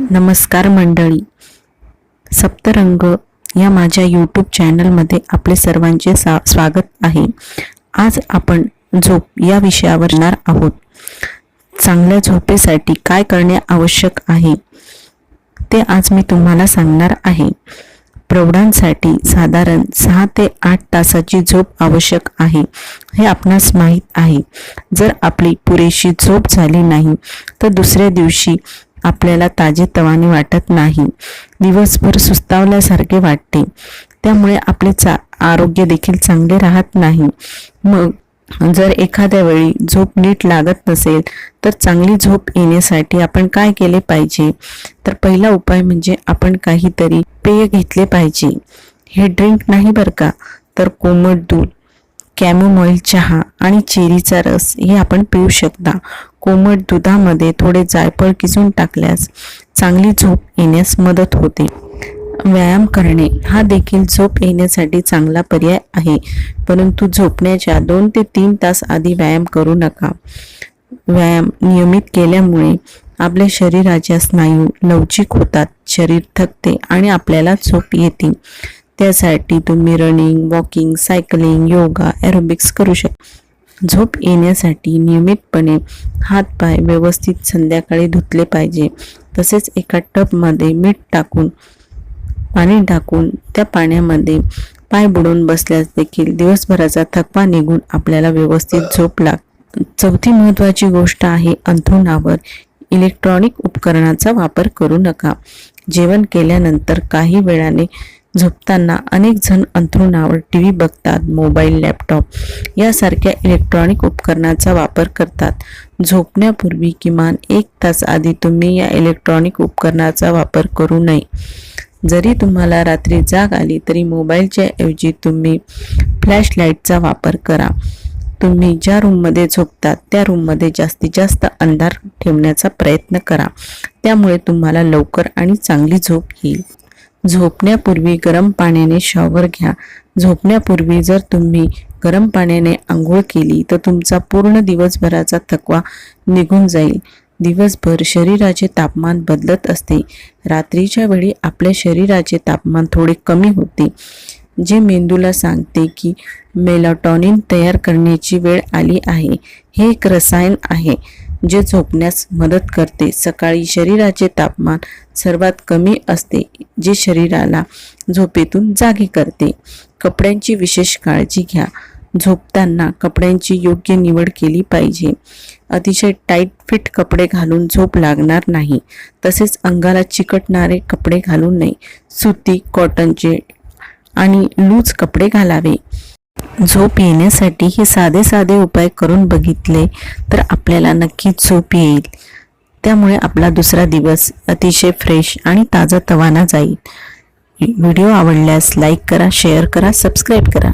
नमस्कार मंडळी. सप्तरंग या माझ्या यूट्यूब चॅनलमध्ये आपले सर्वांचे सा स्वागत आहे. आज आपण झोप या विषयावर येणार आहोत. चांगल्या झोपेसाठी काय करणे आवश्यक आहे? ते आज मी तुम्हाला सांगणार आहे. प्रौढांसाठी साधारण सहा ते आठ तासाची झोप आवश्यक आहे हे आपणास माहीत आहे. जर आपली पुरेशी झोप झाली नाही तर दुसऱ्या दिवशी आपल्याला ताजेतवाने वाटत नाही. दिवसभर सुस्तावल्यासारखे वाटते. त्यामुळे आपले चा आरोग्य देखील चांगले राहत नाही. मग जर एखाद्या वेळी झोप नीट लागत नसेल तर चांगली झोप येण्यासाठी आपण काय केले पाहिजे? तर पहिला उपाय म्हणजे आपण काहीतरी पेय घेतले पाहिजे. हे ड्रिंक नाही बरं का? तर कोमट दूध कॅमोमॉईल चहा आणि चेरीचा रस हे आपण पिऊ शकता. कोमट दुधामध्ये थोडे जायफळ किसून टाकल्यास चांगली झोप येण्यास मदत होते. व्यायाम करणे हा देखील झोप येण्यासाठी चांगला पर्याय आहे परंतु झोपण्याच्या दोन ते तीन तास आधी व्यायाम करू नका. व्यायाम नियमित केल्यामुळे आपल्या शरीराच्या स्नायू लवचिक होतात शरीर थकते आणि आपल्याला झोप येते. त्यासाठी तुम्ही running walking cycling yoga aerobics करू शकता. झोप येण्यासाठी नियमितपणे हातपाय व्यवस्थित संध्याकाळी धुतले पाहिजे. तसेच एका टबमध्ये मीठ टाकून पाणी टाकून त्या पाण्यामध्ये पाय बुडवून बसल्यास देखील दिवसभराचा थकवा निघून आपल्याला व्यवस्थित झोप लाग चौथी महत्त्वाची गोष्ट आहे अंथरुणावर इलेक्ट्रॉनिक उपकरणाचा वापर करू नका. जेवण केल्यानंतर काही वेळाने झोपताना अनेक जण अंथरुणावर टी व्ही बघतात मोबाईल लॅपटॉप यासारख्या इलेक्ट्रॉनिक उपकरणाचा वापर करतात. झोपण्यापूर्वी किमान एक तास आधी तुम्ही या इलेक्ट्रॉनिक उपकरणाचा वापर करू नये. जरी तुम्हाला रात्री जाग आली तरी मोबाईलच्या ऐवजी तुम्ही फ्लॅश लाईटचा वापर करा. तुम्ही ज्या रूममध्ये झोपतात त्या रूममध्ये जास्तीत जास्त अंधार ठेवण्याचा प्रयत्न करा. त्यामुळे तुम्हाला लवकर आणि चांगली झोप येईल. झोपण्यापूर्वी गरम पाण्याने शॉवर घ्या. झोपण्यापूर्वी जर तुम्ही गरम पाण्याने आंघोळ केली तर तुमचा पूर्ण दिवसभराचा थकवा निघून जाईल. दिवसभर शरीराचे तापमान बदलत असते. रात्रीच्या वेळी आपल्या शरीराचे तापमान थोडे कमी होते. जे मेंदूला सांगते की मेलाटॉनिन तयार करण्याची वेळ आली आहे हे एक रसायन आहे. जे झोपण्यास मदत करते. सकाळी शरीराचे तापमान सर्वात कमी असते जे शरीराला झोपेतून जागे करते. कपड्यांची विशेष काळजी घ्या. झोपताना कपड्यांची योग्य निवड केली पाहिजे. अतिशय टाईट फिट कपडे घालून झोप लागणार नाही. तसेच अंगाला चिकटणारे कपडे घालू नये. सुती कॉटनचे आणि लूज कपडे घालावे. झोप येण्यासाठी हे साधे साधे उपाय करून बघितले तर आपल्याला नक्कीच झोप येईल. त्यामुळे आपला दुसरा दिवस अतिशय फ्रेश आणि ताजा तवाना जाईल. व्हिडिओ आवडल्यास लाईक करा शेअर करा सबस्क्राईब करा.